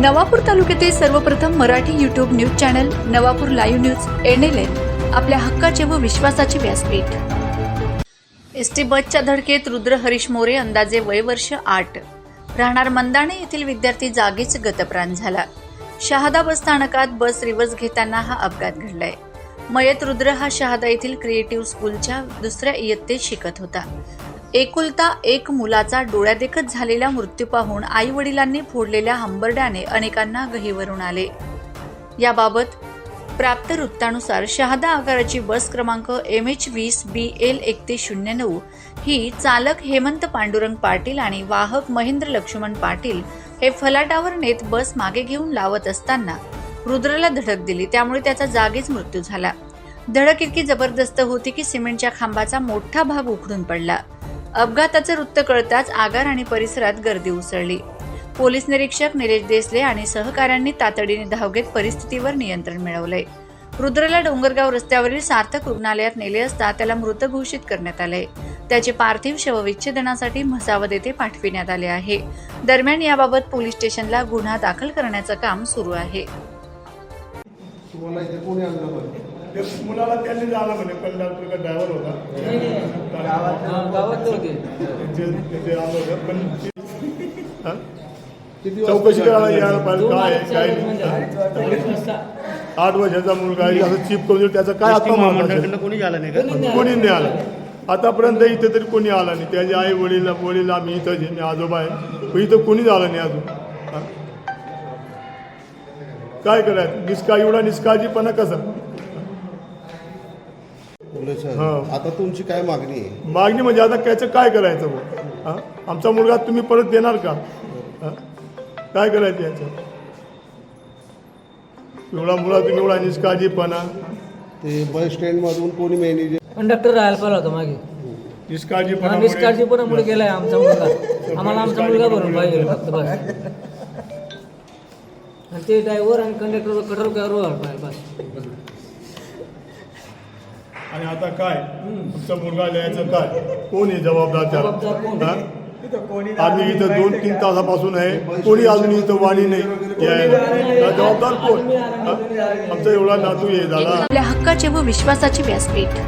नवापूर तालुक्यातील सर्वप्रथम Marathi YouTube news channel Navapur live news NLN आपल्या हक्काचे व विश्वासाचे व्यासपीठ. एस टी बसच्या धडकेत रुद्र हरीश मोरे अंदाजे वय वर्ष आठ. राहणार मंदाणे येथील विद्यार्थी जागीच गतप्राण झाला. शहादा बस स्थानकात बस रिवर्स घेताना हा अपघात घडलाय. मयत रुद्र हा शहादा येथील क्रिएटिव्ह स्कूलच्या दुसऱ्या इयत्तेत शिकत होता. एकुलता एक मुलाचा डोळ्यादेखत झालेला मृत्यू पाहून आई वडिलांनी फोडलेल्या हंबरड्याने अनेकांना गहीवरून आले. याबाबत प्राप्त वृत्तानुसार शहादा आकाराची बस क्रमांक एम एच वीस बी एल एकतीस शून्य नऊ ही चालक हेमंत पांडुरंग पाटील आणि वाहक महेंद्र लक्ष्मण पाटील हे फलाटावर नेत बस मागे घेऊन लावत असताना रुद्रला धडक दिली. त्यामुळे त्याचा जागीच मृत्यू झाला. धडक इतकी जबरदस्त होती की सिमेंटच्या खांबाचा मोठा भाग उखडून पडला. अपघाताचं वृत्त कळताच आगार आणि परिसरात गर्दी उसळली. पोलीस निरीक्षक निलेश देसले आणि सहकाऱ्यांनी तातडीने धाव घेत परिस्थितीवर नियंत्रण मिळवले रुद्रला डोंगरगाव रस्त्यावरील सार्थक रुग्णालयात नेले असता त्याला मृत घोषित करण्यात आले त्याचे पार्थिव शवविच्छेदनासाठी म्हसावद येथे पाठविण्यात आले आहे. दरम्यान याबाबत पोलीस स्टेशनला गुन्हा दाखल करण्याचं काम सुरू आहे. ते मुलाला त्यांनी झाला म्हणे पंढरपूरचा ड्रायव्हर होता. गावात होते. ते- ते आलं होतं. पण हा? चौकशी करायला यायला पाहिजे. काय आहे, काय म्हणजे. आठ वर्षाचा मुलगा आहे असं चिप करून त्याचा काय आता कोणी नाही का? कोणी नाही आलं. आतापर्यंत इथे तरी कोणी आला नाही. त्याचे आई वडील वडील आम्ही इथं मी आजोबा आहे. पण इथं कोणी झालं नाही अजून? काय करायचं? निष्काळ एवढा निष्काळजीपणा कसा? पोलीस हा. आता तुमची काय मागणी आहे? मागणी म्हणजे आता त्याचं काय करायचं मग हा? आमचा मुलगा तुम्ही परत देणार का? हा? काय करायचं याचं? एवढा मुला तुम्ही एवढा निष्काळजीपणा. ते बस स्टँड मधून कोणी मॅनेजर कंडक्टर राहायला पाहिला होता मागे. निष्काळजीपणा हा निष्काळजीपणामुळे गेलाय आमचा मुलगा. आम्हाला आमचा मुलगा भरून पाहिजे फक्त बस. आणि ते ड्रायव्हर आणि कंडक्टर कठोर करावं पाहिजे. बस आणि आता काय? तुमचा मुलगा लिहायचं काय? कोण आहे जबाबदार? त्याला? आम्ही इथं दोन तीन तासापासून आहे. कोणी अजून इथं वाणी नाही. यायला हा, जबाबदार कोण? आमचा एवढा नातू हे झाला आपल्या हक्काचे व विश्वासाचे व्यासपीठ.